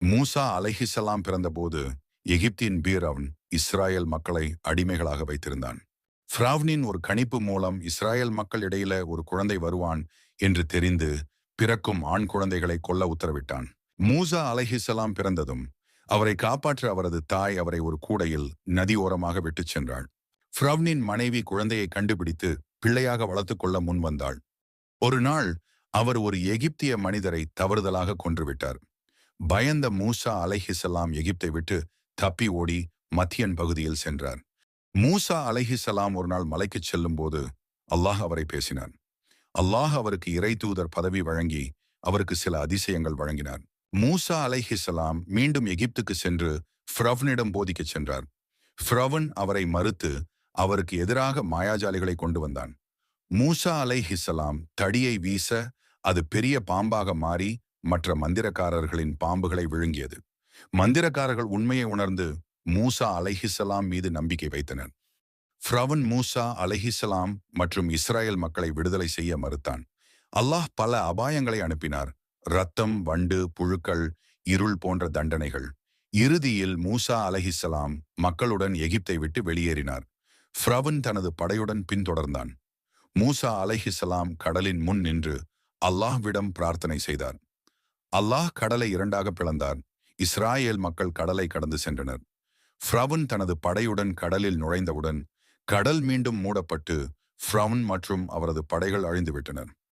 மூசா அலைஹிசலாம் பிறந்தபோது எகிப்தின் பீரவன் இஸ்ராயல் மக்களை அடிமைகளாக வைத்திருந்தான். ஃப்ராவ்னின் ஒரு கணிப்பு மூலம் இஸ்ராயேல் மக்கள் இடையில ஒரு குழந்தை வருவான் என்று தெரிந்து பிறக்கும் ஆண் குழந்தைகளை கொல்ல உத்தரவிட்டான். மூசா அலைஹிசலாம் பிறந்ததும் அவரை காப்பாற்ற அவரது தாய் அவரை ஒரு கூடையில் நதி ஓரமாக விட்டுச் சென்றாள். ஃப்ரவ்னின் மனைவி குழந்தையை கண்டுபிடித்து பிள்ளையாக வளர்த்துக் கொள்ள முன்வந்தாள் ஒரு நாள் அவர் ஒரு எகிப்திய மனிதரை தவறுதலாக கொன்றுவிட்டார் பயந்த மூசா அலைஹிசலாம் எகிப்தை விட்டு தப்பி ஓடி மத்தியன் பகுதியில் சென்றார். மூசா அலைஹிசலாம் ஒரு நாள் மலைக்குச் செல்லும் போது அல்லாஹ் அவரை பேசினான். அல்லாஹ் அவருக்கு இறை தூதர் பதவி வழங்கி அவருக்கு சில அதிசயங்கள் வழங்கினார். மூசா அலைஹிசலாம் மீண்டும் எகிப்துக்கு சென்று ஃப்ரவ்னிடம் போதிக்கச் சென்றார். ஃப்ரவன் அவரை மறுத்து அவருக்கு எதிராக மாயாஜாலிகளை கொண்டு வந்தான். மூசா அலைஹிசலாம் தடியை வீச அது பெரிய பாம்பாக மாறி மற்ற மந்திரக்காரர்களின் பாம்புகளை விழுங்கியது. மந்திரக்காரர்கள் உண்மையை உணர்ந்து மூசா அலஹிசலாம் மீது நம்பிக்கை வைத்தனர். ஃப்ரவன் மூசா அலஹிசலாம் மற்றும் இஸ்ரேல் மக்களை விடுதலை செய்ய மறுத்தான். அல்லாஹ் பல அபாயங்களை அனுப்பினார். ரத்தம் வண்டு புழுக்கள் இருள் போன்ற தண்டனைகள். இறுதியில் மூசா அலஹிசலாம் மக்களுடன் எகிப்தை விட்டு வெளியேறினார். ஃப்ரவன் தனது படையுடன் பின்தொடர்ந்தான். மூசா அலஹிசலாம் கடலின் முன் நின்று அல்லாஹ்விடம் பிரார்த்தனை செய்தார். அல்லாஹ் கடலை இரண்டாக பிளந்தார் இஸ்ராயேல் மக்கள் கடலை கடந்து சென்றனர். ஃப்ரவுன் தனது படையுடன் கடலில் நுழைந்தவுடன் கடல் மீண்டும் மூடப்பட்டு ஃப்ரவுன் மற்றும் அவரது படைகள் அழிந்துவிட்டனர்.